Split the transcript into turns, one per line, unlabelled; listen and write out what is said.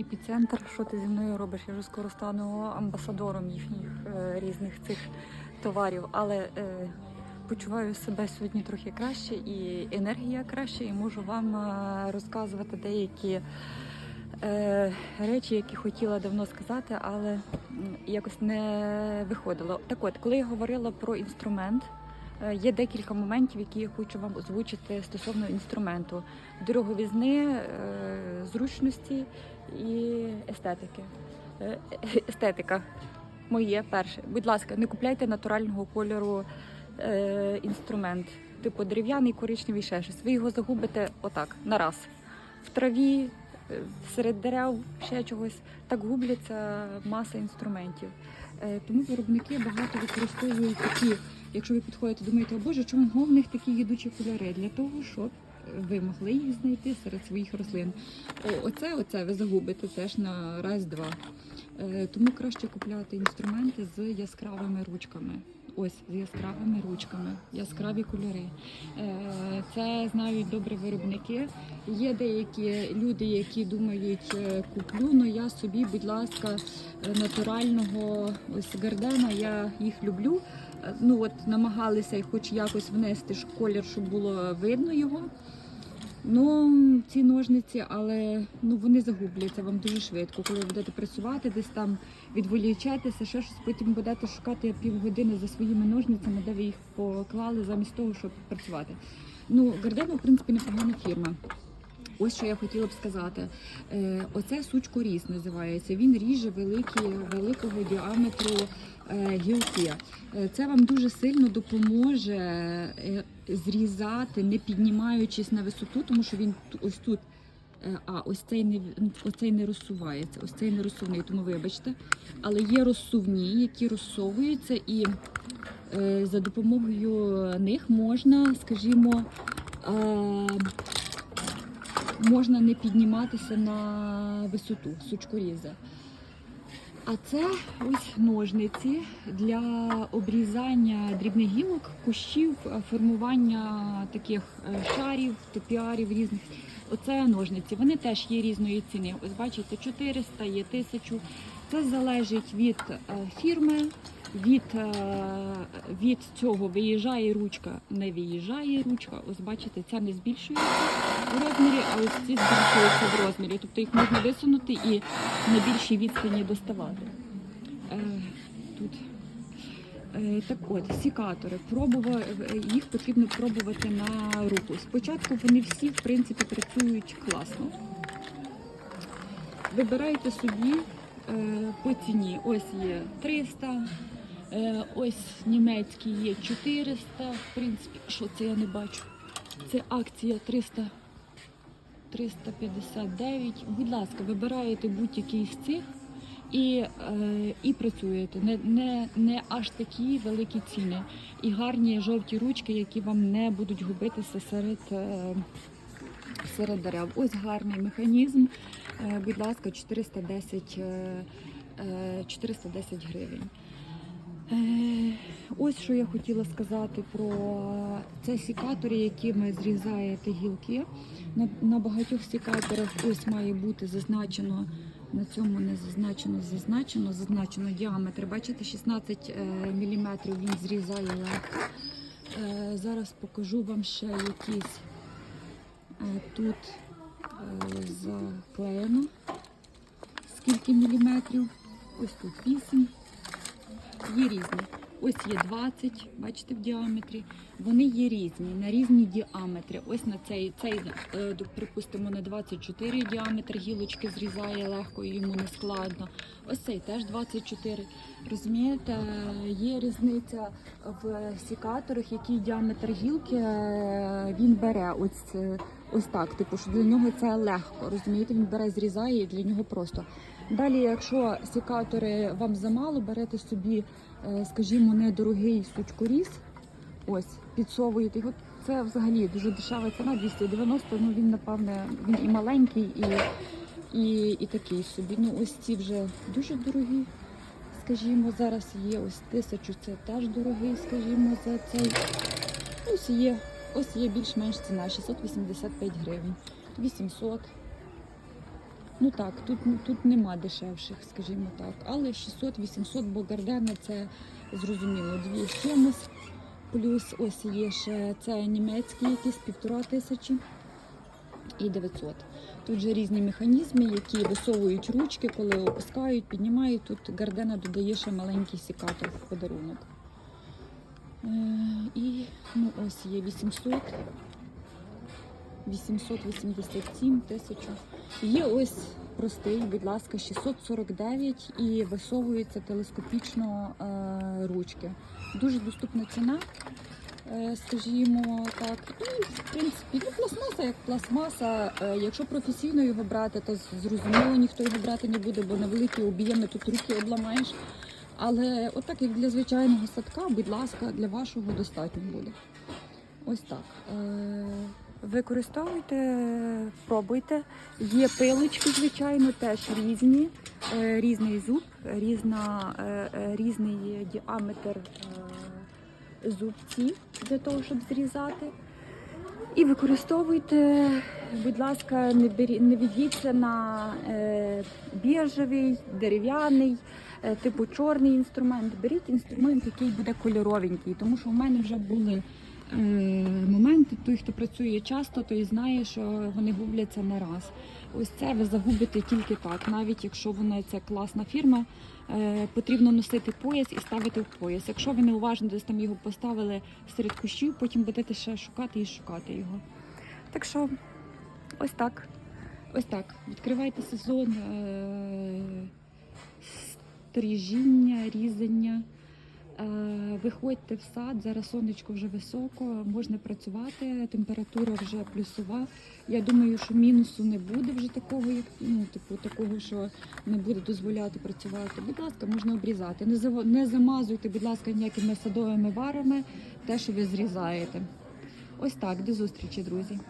епіцентр. Що ти зі мною робиш? Я вже скоро стану амбасадором їхніх е, різних цих товарів, але е, почуваю себе сьогодні трохи краще і енергія краще, і можу вам е, розказувати деякі е, речі, які хотіла давно сказати, але якось не виходило. Так от, коли я говорила про інструмент. Е, Є декілька моментів, які я хочу вам озвучити стосовно інструменту дороговізни, е, зручності і естетики. Е, Естетика моє перше. Будь ласка, не купляйте натурального кольору інструмент, типу дерев'яний, коричневий, ще щось. Ви його загубите отак, на раз. В траві, серед дерев, ще чогось. Так губляться маса інструментів. Тому виробники багато використовують такі, якщо ви підходите, думаєте, о Боже, чому в них такі їдучі кольори? Для того, щоб ви могли їх знайти серед своїх рослин. О, оце, оце ви загубите теж на раз-два. Е, Тому краще купляти інструменти з яскравими ручками. Ось з яскравими ручками, яскраві кольори. Е, Це знають добре виробники. Є деякі люди, які думають, е, куплю, але я собі, будь ласка, натурального ось гардена, я їх люблю. Е, Ну от намагалися хоч якось внести колір, щоб було видно його. Ну, ці ножниці, але ну вони загубляться вам дуже швидко. Коли ви будете працювати, десь там відволічатися, ще щось, потім будете шукати півгодини за своїми ножницями, де ви їх поклали замість того, щоб працювати. Ну, Гардена, в принципі, непогана фірма. Ось що я хотіла б сказати. Е, Оце сучкоріз називається. Він ріже великі, великого діаметру гілки. Е, Це вам дуже сильно допоможе е, зрізати, не піднімаючись на висоту, тому що він ось тут. е, А, ось цей не ось цей не розсувається, ось цей не розсувний, тому вибачте. Але є розсувні, які розсовуються, і е, за допомогою них можна, скажімо, е, можна не підніматися на висоту сучкоріза. А це ось ножниці для обрізання дрібних гілок, кущів, формування таких е, шарів, топіарів різних. Оце ножниці. Вони теж є різної ціни. Ось бачите, 400, є 1000. Це залежить від е, фірми, від, е, від цього виїжджає ручка, не виїжджає ручка. Ось бачите, ця не збільшується в розмірі, а ось ці збільшуються в розмірі. Тобто їх можна висунути і на більшій відстані доставати. Е, тут. Е, Так от, сікатори, пробува, е, їх потрібно пробувати на руку. Спочатку вони всі, в принципі, працюють класно. Вибирайте собі по ціні. Ось є 300, е, ось німецький є 400. В принципі, що це я не бачу. Це акція 300. 359. Будь ласка, вибираєте будь-який з цих і, е, і працюєте. Не, не, не аж такі великі ціни. І гарні жовті ручки, які вам не будуть губитися серед, е, серед дерев. Ось гарний механізм. Е, будь ласка, 410, е, е, 410 гривень. Е, Ось що я хотіла сказати про це сікатори, якими зрізаєте гілки. На, на багатьох сікаторах ось має бути зазначено, на цьому не зазначено, зазначено, зазначено діаметр. Бачите, 16 мм він зрізає легко. Е, Зараз покажу вам ще якісь е, тут е, заклеєно. Скільки міліметрів? Ось тут 8. Є різні. Ось є 20, бачите, в діаметрі. Вони є різні, на різні діаметри. Ось на цей, цей е, припустимо, на 24 діаметр гілочки зрізає легко йому не складно. Ось цей теж 24. Розумієте, є різниця в сікаторах, який діаметр гілки е, він бере. Ось, е, ось так. Типу, що для нього це легко. Розумієте, він бере, зрізає і для нього просто. Далі, якщо сікатори вам замало, берете собі, е, скажімо, недорогий сучкоріз, ось, підсовуєте його. Це взагалі дуже дешева ціна, 290, ну він, напевне, він і маленький, і, і, і такий собі. Ну, ось ці вже дуже дорогі. Скажімо, зараз є ось тисячу, це теж дорогий, скажімо, за цей. Ось є, ось є більш-менш ціна, 685 гривень, 800.
Ну так, тут, тут нема дешевших, скажімо так. Але 600-800, бо гардена це зрозуміло, дві чимось. Плюс ось є ще це німецький якийсь півтора тисячі і 900. Тут же різні механізми, які висовують ручки, коли опускають, піднімають. Тут гардена додає ще маленький секатор в подарунок. Е, і ну, ось є 800, 887 тисячу. Є ось простий, будь ласка, 649 і висовується телескопічно е, ручки. Дуже доступна ціна, е, скажімо так. І в принципі, ну, пластмаса як пластмаса. Е, якщо професійно його брати, то зрозуміло ніхто його брати не буде, бо на великі об'єми тут руки обламаєш. Але отак, як для звичайного садка, будь ласка, для вашого достатньо буде. Ось так. Е,
Використовуйте, пробуйте. Є пилочки, звичайно, теж різні, Е, різний зуб, різна, е, різний діаметр зубців для того, щоб зрізати. І використовуйте, будь ласка, не, бері, не ведіться на е, біжевий, дерев'яний, е, типу чорний інструмент. Беріть інструмент, який буде кольоровенький, тому що в мене вже були
е, моменти, той, хто працює часто, той знає, що вони губляться не раз. Ось це ви загубите тільки так. Навіть якщо вона це класна фірма, е, потрібно носити пояс і ставити в пояс. Якщо ви неуважно десь там його поставили серед кущів, потім будете ще шукати і шукати його.
Так що ось так.
Ось так. Відкривайте сезон е, стрижіння, різання. Е, Виходьте в сад, зараз сонечко вже високо, можна працювати, температура вже плюсова. Я думаю, що мінусу не буде вже такого, як ну, типу, такого, що не буде дозволяти працювати. Будь ласка, можна обрізати. Не не замазуйте, будь ласка, ніякими садовими варами те, що ви зрізаєте. Ось так, до зустрічі, друзі.